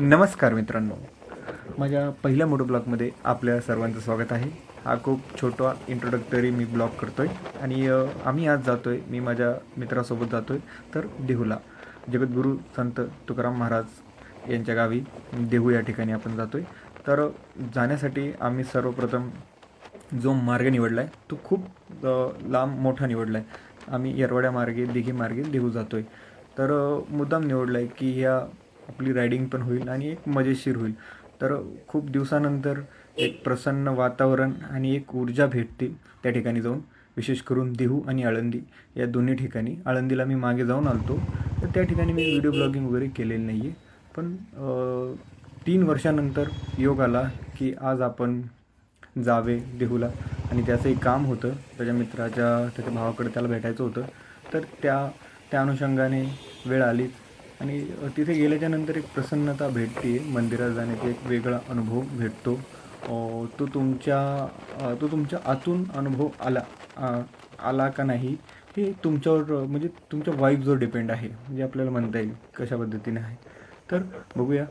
नमस्कार मित्रांनो. माझ्या पहिल्या मोटो ब्लॉगमध्ये आपल्या सर्वांचं स्वागत आहे. हा खूप छोटा इंट्रोडक्टरी मी ब्लॉग करतो आहे आणि आम्ही आज जातो आहे मी माझ्या मित्रासोबत जातो आहे तर देहूला. जगद्गुरू संत तुकाराम महाराज यांच्या गावी देहू या ठिकाणी आपण जातो आहे तर जाण्यासाठी आम्ही सर्वप्रथम जो मार्ग निवडला आहे तो खूप लांब मोठा निवडला आहे आम्ही येरवाड्या मार्गे दिघी मार्गे देहू जातो आहे तर मुद्दाम निवडला आहे की ह्या आपली रायडिंग पण होईल आणि एक मजेशीर होईल. तर खूप दिवसानंतर एक प्रसन्न वातावरण आणि एक ऊर्जा भेटते त्या ठिकाणी जाऊन. विशेष करून देहू आणि आळंदी या दोन्ही ठिकाणी. आळंदीला मी मागे जाऊन आलतो. तर त्या ठिकाणी मी व्हिडिओ ब्लॉगिंग वगैरे केलेलं नाही आहे पण तीन वर्षानंतर योग आला की आज आपण जावे देहूला. आणि त्याचं एक काम होतं. त्याच्या मित्राच्या त्याच्या भावाकडे त्याला भेटायचं होतं. तर त्या त्या अनुषंगाने वेळ आली आणि तिथे गेल्याच्यानंतर एक प्रसन्नता भेटते मंदिरात जाण्याचा एक वेगळा अनुभव भेटतो. तो तुमच्या तो तुमच्या आतून अनुभव आला आला का नाही हे तुमच्यावर म्हणजे तुमच्या वाईफवर डिपेंड आहे म्हणजे आपल्याला म्हणता येईल कशा पद्धतीने आहे. तर बघूया.